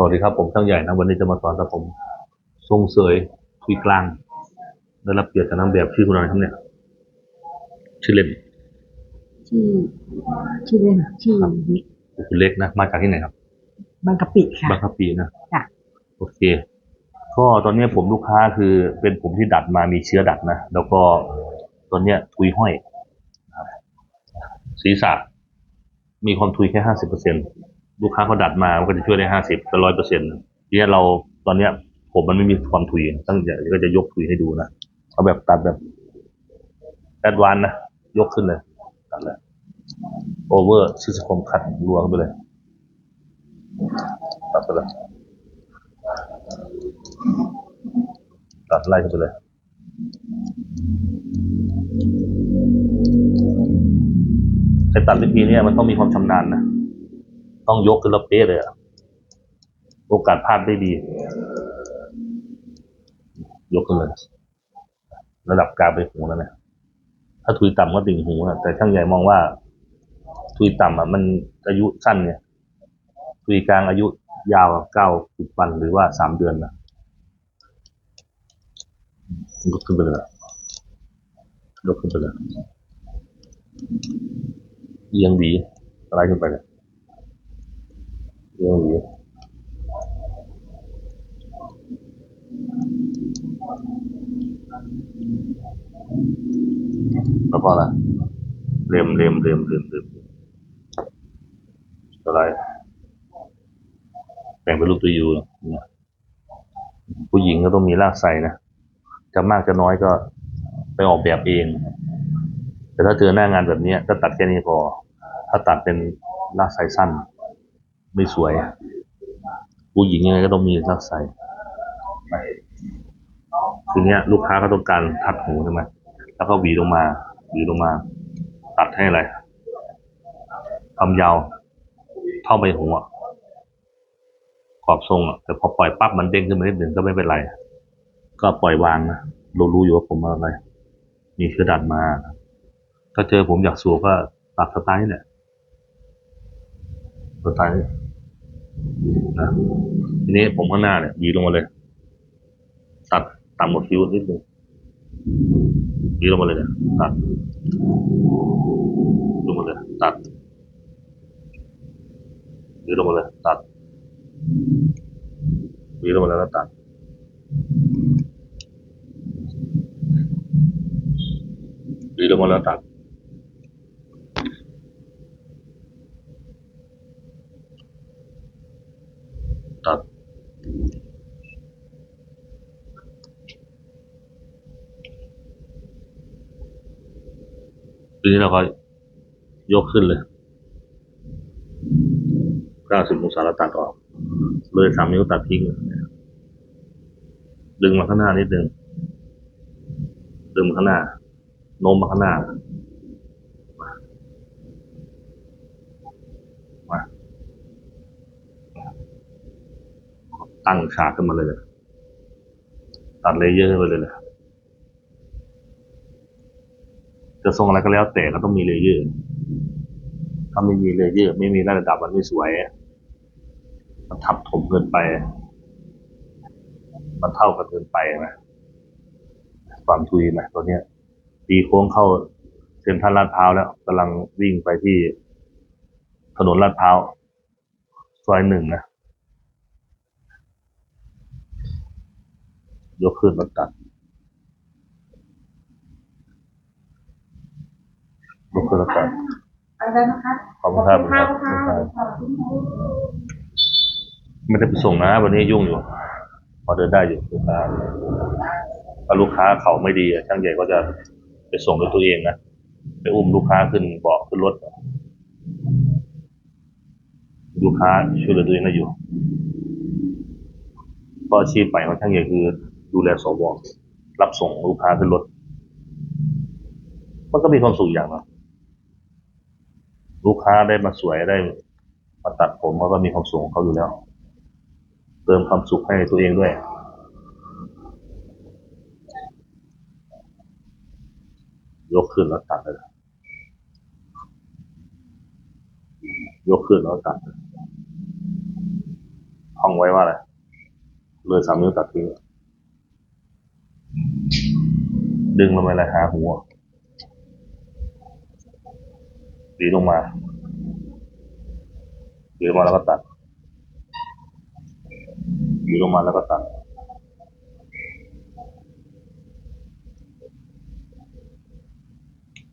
สวัสดีครับผมช่างใหญ่นะวันนี้จะมาสอนตัดผมทรงเสยทุยกลางได้รับเกียรติจากนางแบบชื่อคุณอะไรครับเนี่ยชื่อเล่นชื่อชื่อเล่นชื่อคุณเล็กนะมาจากที่ไหนครับบางกะปิค่ะบางกะปีนะจ้ะโอเค ก็ตอนเนี้ยผมลูกค้าคือเป็นผมที่ดัดมามีเชื้อดัดนะแล้วก็ตอนเนี้ยทุยห้อยนะครับศีรษะมีความทุยแค่ห้าสิบเปอร์เซ็น ลูกค้าเขาดัดมามันก็จะช่วยได้ห้าสิบเป็นร้อยเปอร์เซ็นต์ทีเนี้ยเราตอนเนี้ย ผมมันไม่มีความทุยตั้งใจก็จะยกทุยให้ดูนะเอาแบบตัดแบบแอดวานนะยกขึ้นเลยตัดเลยโอเวอร์ซิสคมขัดรัวเข้าไปเลยตัดไปเลยตัดไล่เข้าไปเลยแต่ตัดวิธีเนี้ยมันต้องมีความชำนาญนะ ต้องยกขึ้นแล้วเป๊ะเลยอะโอกาสพลาดได้ดี ยกขึ้นเลยระดับกลางไปหูแล้วเนี่ยถ้าทุยต่ำก็ติ่งหูอะแต่ช่างใหญ่มองว่า ทุยต่ำอะ มันอายุสั้นเนี่ยทุยกลางอายุยาวเก้าสิบวันหรือว่าสามเดือนนะยกขึ้นไปเลยยกขึ้นไปเลยเอียงหวีอะไรขึ้นไปเลย เอียงหวีแล้วก็อะไรเล็มเล็มเล็มเล็มเล็มอะไรแต่งเป็นรูปตัวยูนะผู้หญิงก็ต้องมีรากไซนะ จะมากจะน้อยก็ไปออกแบบเอง แต่ถ้าเจอหน้างานแบบนี้ก็ตัดแค่นี้พอ ถ้าตัดเป็นรากไซสั้น ไม่สวย ผู้หญิงยังไงก็ต้องมีรากไซทีเนี้ยลูกค้าก็ต้องการทัดหูใช่ไหมแล้วก็หวีลงมาหวีลงมา ตัดให้อะไรความยาว เท่าใบหูอะขอบทรงอะแต่พอปล่อยปั๊บมันเด้งขึ้นมานิดหนึ่งก็ไม่เป็นไร ก็ปล่อยวางนะเรารู้อยู่ว่าผมอะไร มีเชื้อดัดมา ถ้าเจอผมอยากสูก็ตัดสไตล์นี่แหละ สไตล์นี้นะทีนี้ผมข้างหน้าเนี่ยหยีลงมาเลย ตัดต่ำกว่าคิ้วนิดนึงหยีลงมาเลยเนี่ยตัดลงมาเลยตัดหยีลงมาเลยตัดหยีลงมาแล้วตัดหวีลงมาแล้วตัด ทีนี้เราก็ยกขึ้นเลยเก้าสิบองศาแล้วตัดออก เลยสามนิ้วตัดทิ้ง ดึงมาข้างหน้านิดนึง ดึงมาข้างหน้า โน้มมาข้างหน้า มา ตั้งฉากขึ้นมาเลยเลยตัดเลเยอร์ขึ้นไปเลยเลย จะทรงอะไรก็แล้วแต่ก็ต้องมีเลเยอร์ ถ้าไม่มีเลเยอร์ ไม่มีระดับมันไม่สวย มันทับถมเกินไป มันเท่ากันเกินไปนะ ความทุยนะตัวเนี้ยตีโค้งเข้าเซ็นทรัลลาดพร้าวแล้วกำลังวิ่งไปที่ถนนลาดพร้าวซอยหนึ่งนะยกขึ้นแล้วตัด ยกขึ้นแล้วตัดอะไรนะคะขอบคุณครับขอบคุณค่ะขอบคุณครับขอบคุณค่ะไม่ได้ไปส่งนะ วันนี้ยุ่งอยู่พอเดินได้อยู่ลูกค้าถ้าลูกค้าเขาไม่ดีอะช่างใหญ่ก็จะไปส่งด้วยตัวเองนะไปอุ้มลูกค้าขึ้นเบาะขึ้นรถลูกค้าช่วยเหลือตัวเองได้อยู่เพราะอาชีพใหม่ของช่างใหญ่คือดูแลสวรับส่งลูกค้าขึ้นรถ มันก็มีความสุขอย่างนะ ลูกค้าได้มาสวยได้มาตัดผมเขาก็มีความสุขของเขาอยู่แล้ว เติมความสุขให้ตัวเองด้วย ยกขึ้นแล้วตัดเลยยกขึ้นแล้วตัดเลยท่องไว้ว่าอะไรเลยสามนิ้วตัดทิ้งดึงลงไปเลยหาหัว ดีลงมาดีลงมาแล้วก็ตัดดีลงมาแล้วก็ตัด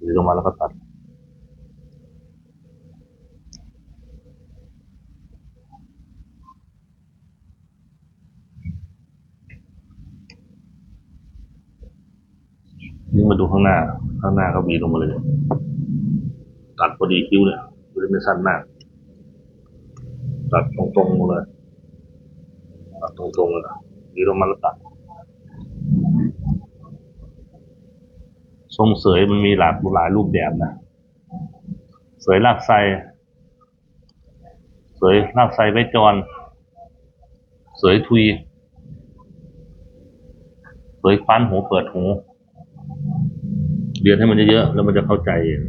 ดีลงมาแล้วก็ตัดนี่มาดูข้างหน้า ข้างหน้าก็บีลงมาเลย ตัดพอดีคิ้วเนี่ยไม่ได้ไม่สั้นมาก ตัดตรงๆเลยตัดตรงๆเลยนะบีลงมาแล้วตัดทรงเสยมันมีหลากหลายรูปแบบนะ เสยลากไซเสยลากไซไว้จร เสยทุย เสยคว้านหูเปิดหู เรียนให้มันเยอะๆแล้วมันจะเข้าใจเอง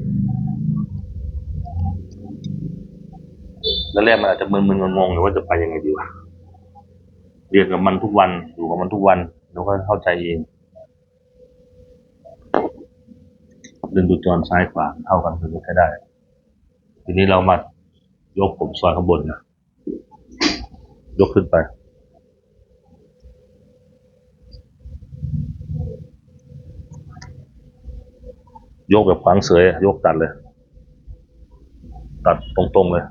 แล้วแรกมันอาจจะมึนๆงงๆหรือว่าจะไปยังไงดีวะเรียนกับมันทุกวันอยู่กับมันทุกวันแล้วก็เข้าใจเองเดินดูจรซ้ายขวาเท่ากันถึงจะใช้ได้ ทีนี้เรามายกผมซอยข้างบนนะยกขึ้นไป ยกแบบขวางเสยยกตัดเลย ตัดตรงๆเลย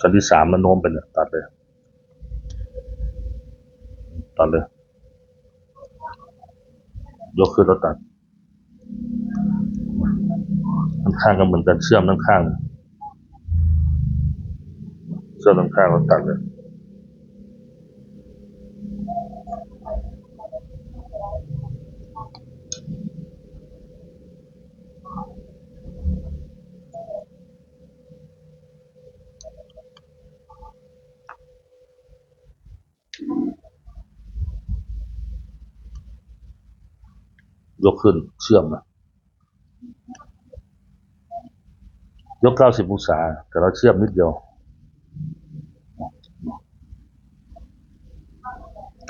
ชั้นที่สามมันโน้มไปเนี่ยตัดเลย ตัดเลย ยกขึ้นแล้วตัดทั้งข้างก็เหมือนกันเชื่อมทั้งข้าง เชื่อมทั้งข้างแล้วตัดเลย ยกขึ้นเชื่อมนะยกเก้าสิบองศา แต่เราเชื่อมนิดเดียว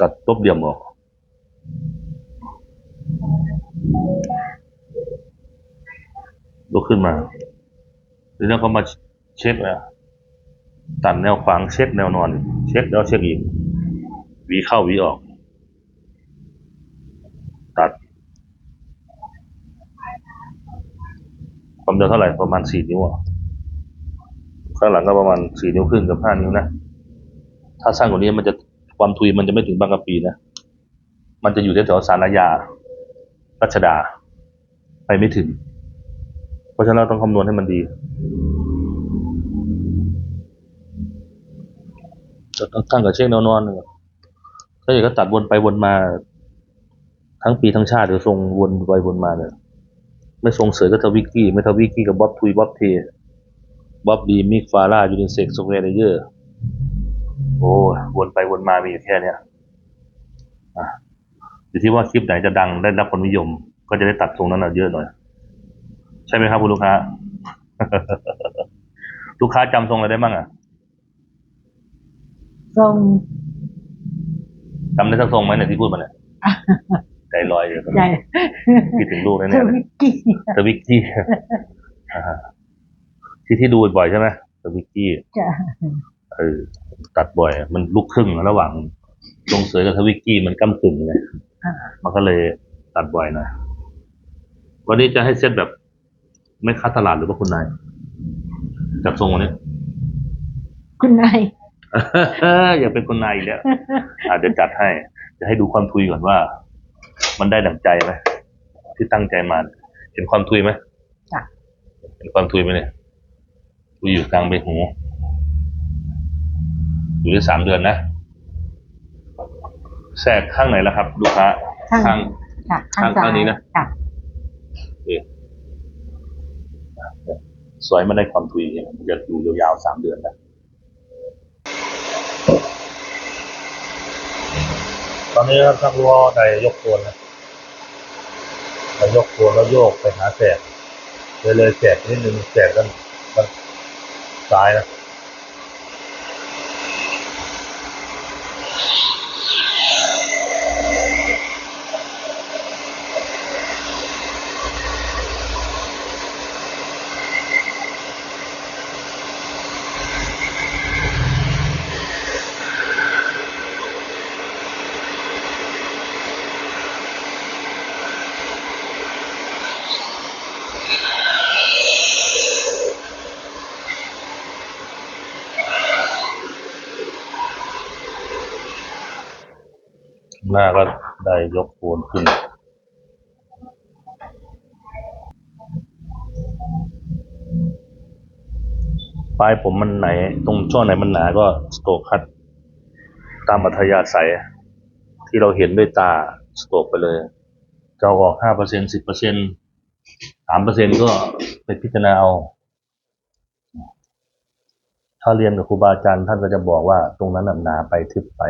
ตัดตบเดี่ยมออก ยกขึ้นมาทีนี้ก็มาเช็คนะตัดแนวขวางเช็คแนวนอน เช็คแล้วเช็คอีกวีเข้าวีออก ตัด ความยาวเท่าไหร่ประมาณสี่นิ้วอะข้างหลังก็ประมาณสี่นิ้วครึ่งกับห้านิ้วนะถ้าสั้นกว่านี้มันจะความทุยมันจะไม่ถึงบางกะปีนะมันจะอยู่แถวสารยารัชดา ไปไม่ถึง เพราะฉะนั้นเราต้องคำนวณให้มันดีจะต้องตั้งกับเช็คแนวนอนเลยถ้าอย่างก็ตัดวนไปวนมา ทั้งปีทั้งชาติเดี๋ยวทรงวนไปวนมาเนี่ย ไม่ทรงเสือก็ทวิกกี้ ไม่ทวิกกี้กับบ๊อบทุยบ๊อบเทบ๊อบบีมิกฟาร่ายูนิเซ็กโซเวเลเยอร์โอ้ยวนไปวนมามีอยู่แค่เนี้ยอะอยู่ที่ว่าคลิปไหนจะดังได้รับความนิยม ก็จะได้ตัดทรงนั้นน่ะเยอะหน่อย ใช่ไหมครับคุณลูกค้า ลูกค้าจำทรงอะไรได้บ้างอะทรงจำได้สักทรงไหมเนี่ยที่พูดมาเนี่ย ใจลอยอยู่ใหญ่คิดถึงลูกแน่ทๆเลยวิกกี้ทวิกกี้อ่าฮะที่ที่ดูบ่อยๆใช่ไหมทวิกกี้ จ้ะเออตัดบ่อยมันลูกครึ่งระหว่างทรงเสือกับทวิกกี้มันก้ากึ่งไงอ่ามันก็เลยตัดบ่อยหนะวันนี้จะให้เซตแบบไม่คัดตลาดหรือว่าคุณนายจัดทรงวันนี้ คุณนายอย่าเป็นคุณนายอีกแล้วอาจจะเดี๋ยวจัดให้ จะให้ดูความทุยก่อนว่า มันได้ดั่งใจไหมที่ตั้งใจมา เห็นความทุยไหมจ้ะเห็นความทุยไหมเนี่ยทุยอยู่กลางใบหูอยู่ได้สามเดือนนะแทรกข้างไหนแล้วครับ ลูกค้าข้างข้างค่ะข้างข้างซ้ายนี้นะค่ะนี่สวยมันได้ความทุยเนี่ยมันจะอยู่ยาวๆสามเดือนนะ อนนี้ครับช่างรั้วในยกตัวนะเรายกตัวแล้วโยกไปหาแสกเลยเลยแสกนิดนึงแสกกันกันซ้ายนะ หน้าก็ได้ยกโคนขึ้น ปลายผมมันไหน ตรงช่วงไหนมันหนาก็สโตรกคัด ตามอัธยาศัย ที่เราเห็นด้วยตาสโตรกไปเลยจะเออกห้าเปอร์เซ็นสิบเปอร์เซ็นสามเปอร์เซ็นก็ไปพิจารณาเอา ถ้าเรียนกับครูบาอาจารย์ท่านก็จะบอกว่าตรงนั้นหนาไปทึบไป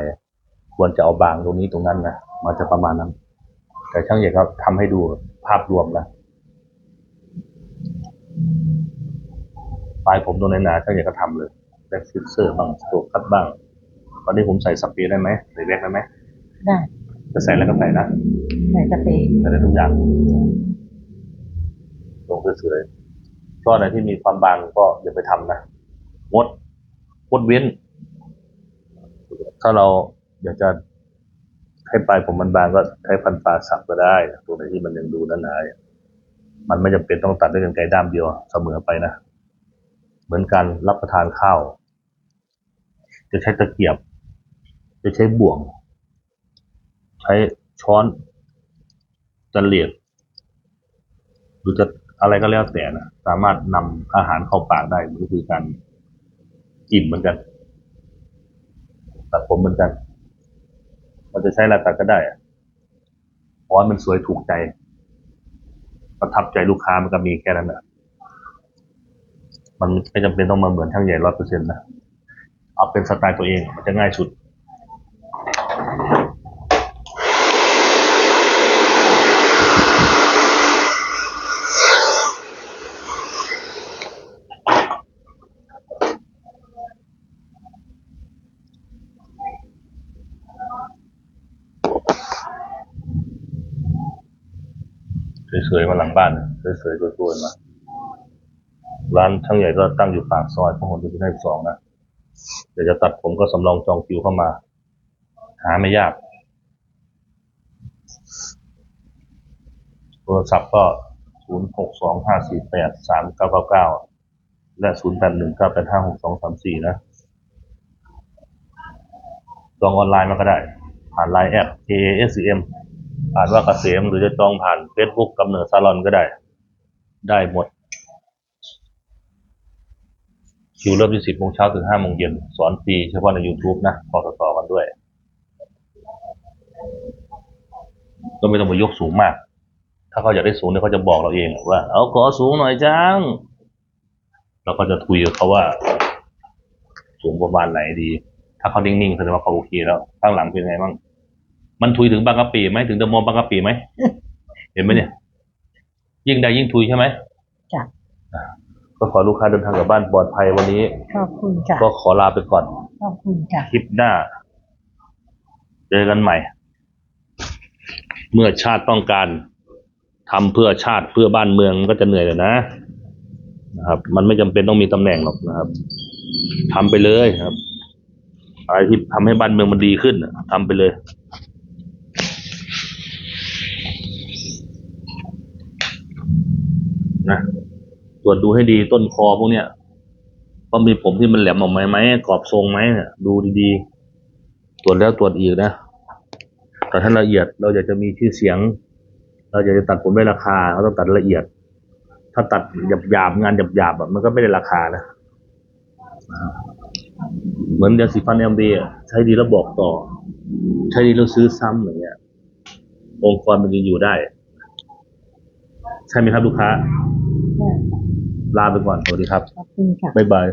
ควรจะเอาบางตรงนี้ตรงนั้นนะมันจะประมาณนั้น แต่ช่างใหญ่ก็ทำให้ดูภาพรวมนะปลายผมตรงไหนหนาช่างใหญ่ก็ทำเลยแบ็กฟิกเซอร์บ้างสโตรกคัดบ้างวันนี้ผมใส่สเปรย์ได้ไหมใส่แบ็กได้ไหมได้จะใส่แล้วก็ใส่นะใส่สเปรย์ใส่ได้ทุกอย่างลงสวยๆก็ไหนที่มีความบางก็อย่าไปทำนะงดงดเว้น ถ้าเรา อยากจะให้ปลายผมมันบางก็ใช้พันปลาสับก็ได้ตัวไหนที่มันยังดูหนาๆมันไม่จำเป็นต้องตัดด้วยกันไกด้ามเดียวเสมอไปนะ เหมือนการรับประทานข้าว จะใช้ตะเกียบ จะใช้บ่วง ใช้ช้อนจะเหลียดหรือจะอะไรก็แล้วแต่นะสามารถนำอาหารเข้าปากได้มันก็คือการกินเหมือนกันตัดผมเหมือนกัน เราจะใช้อะไรตัดก็ได้อะเพราะว่ามันสวยถูกใจ ประทับใจลูกค้ามันก็มีแค่นั้นแหละมันไม่จำเป็นต้องมาเหมือนช่างใหญ่ร้อยเปอร์เซ็นต์นะ เอาเป็นสไตล์ตัวเองมันจะง่ายสุด ส วยๆมาหลังบ้านสวยๆสวยๆมาร้านช่างใหญ่ก็ตั้งอยู่ปากซอยพหลโยธินสองนะเดี๋ยวจะตัดผมก็สำรองจองคิวเข้ามา หาไม่ยากโทรศัพท์ก็ศูนย์หกสองห้าสี่แปดสามเก้าเก้าเก้าและศูนย์แปดหนึ่งเก้าแปดห้าหกสองสามสี่นะ จองออนไลน์มาก็ได้ ผ่านไลน์แอป AASM ผ่านว่าเกษมหรือจะจองผ่าน Facebook กำเนิดซาลอนก็ได้ ได้หมด คิวเริ่มที่สิบโมงเช้าถึงห้าโมงเย็น สอนฟรีเฉพาะใน YouTube นะขอต่อกันด้วย ก็ไม่ต้องไปยกสูงมาก ถ้าเขาอยากได้สูงเนี่ยเขาจะบอกเราเองว่า เอาขอสูงหน่อยจัง เราก็จะคุยกับเขาว่า สูงประมาณไหนดี ถ้าเขานิ่งๆแสดงว่าเขาโอเคแล้ว ข้างหลังเป็นไงบ้าง มันทุยถึงบางกะปิไหมถึงเดอะมอลล์บางกะปิไหมเห็นไหมเนี่ย ยิ่งใดยิ่งทุยใช่ไหมจ้ะก็ขอลูกค้าเดินทางกลับบ้านปลอดภัยวันนี้ ขอบคุณจ้ะก็ขอลาไปก่อน ขอบคุณจ้ะคลิปหน้า เจอกันใหม่ เมื่อชาติต้องการทำเพื่อชาติเพื่อบ้านเมืองมันก็จะเหนื่อยเลยนะนะครับ มันไม่จำเป็นต้องมีตำแหน่งหรอกนะครับทำไปเลยครับ อะไรที่ทำให้บ้านเมืองมันดีขึ้นน่ะทำไปเลย ตรวจดูให้ดีต้นคอพวกเนี้ยว่ามีผมที่มันแหลมออกไหมไหมกรอบทรงไหมเนี่ยดูดีๆ ตรวจแล้วตรวจอีกนะแต่ถ้าละเอียดเราอยากจะมีชื่อเสียง เราอยากจะตัดผมได้ราคาเราต้องตัดละเอียด ถ้าตัดหยาบๆงานหยาบๆแบบมันก็ไม่ได้ราคานะเหมือนยาสีฟันเอ็มดีใช้ดีแล้วบอกต่อ ใช้ดีแล้วซื้อซ้ำอย่างเงี้ย องค์กรมันจะอยู่ได้ ใช่ไหมครับลูกค้า ลาไปก่อน สวัสดีครับ ขอบคุณค่ะ บ๊ายบาย